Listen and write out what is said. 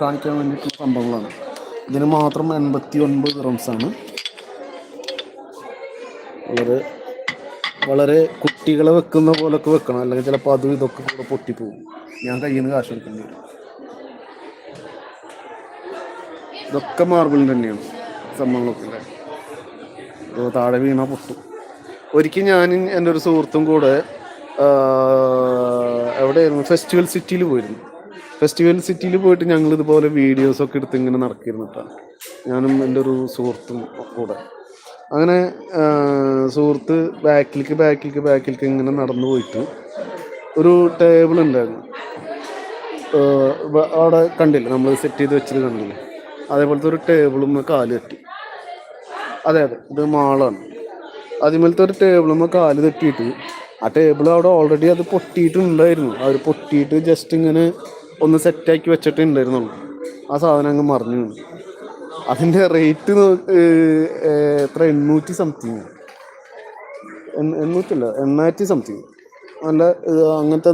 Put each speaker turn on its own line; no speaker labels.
കാണിക്കാൻ വേണ്ടിയിട്ടുള്ള സംഭവങ്ങളാണ്. ഇതിന് മാത്രം എൺപത്തി ഒൻപത് ആണ്. വളരെ വളരെ കുട്ടികളെ വെക്കുന്ന പോലൊക്കെ വെക്കണം. അല്ലെങ്കിൽ ചിലപ്പോൾ അതും ഇതൊക്കെ കൂടെ പൊട്ടിപ്പോകും ഞാൻ കയ്യിൽ നിന്ന് കാശ് കൊടുക്കേണ്ടി വരും. ഇതൊക്കെ മാർബിളിന് തന്നെയാണ് സംഭവങ്ങളൊക്കെ അല്ലേ ഇത് താഴെ വീണ പൊട്ടും. ഒരിക്കൽ ഞാൻ എന്റെ ഒരു സുഹൃത്തും കൂടെ എവിടെയായിരുന്നു? ഫെസ്റ്റിവൽ സിറ്റിയിൽ പോയിരുന്നു. ഫെസ്റ്റിവൽ സിറ്റിയിൽ പോയിട്ട് ഞങ്ങൾ ഇതുപോലെ വീഡിയോസൊക്കെ എടുത്ത് ഇങ്ങനെ നടക്കിയിരുന്നിട്ടാണ് ഞാനും എന്റെ ഒരു സുഹൃത്തും കൂടെ. അങ്ങനെ സുഹൃത്ത് ബാക്കിലേക്ക് ബാക്കിലേക്ക് ബാക്കിലേക്ക് ഇങ്ങനെ നടന്നു പോയിട്ട് ഒരു ടേബിൾ ഉണ്ടായിരുന്നു. അവിടെ കണ്ടില്ല? നമ്മൾ സെറ്റ് ചെയ്ത് വെച്ചത് കണ്ടില്ല? അതേപോലത്തെ ഒരു ടേബിളും കാൽ തട്ടി. അതെ അതെ ഇത് മാളാണ്. അതിമേലത്തെ ഒരു ടേബിളും കാൽ തട്ടിയിട്ട് ആ ടേബിൾ അവിടെ ഓൾറെഡി അത് പൊട്ടിയിട്ടുണ്ടായിരുന്നു. അവർ പൊട്ടിയിട്ട് ജസ്റ്റ് ഇങ്ങനെ ഒന്ന് സെറ്റാക്കി വെച്ചിട്ടേ ഉണ്ടായിരുന്നുള്ളൂ ആ സാധനം അങ്ങ് മറിഞ്ഞു. അതിന്റെ റേറ്റ് എത്ര? എണ്ണൂറ്റി സംതിങ് എണ്ണൂറ്റല്ല എണ്ണായിരത്തി സംതിങ് നല്ല അങ്ങനത്തെ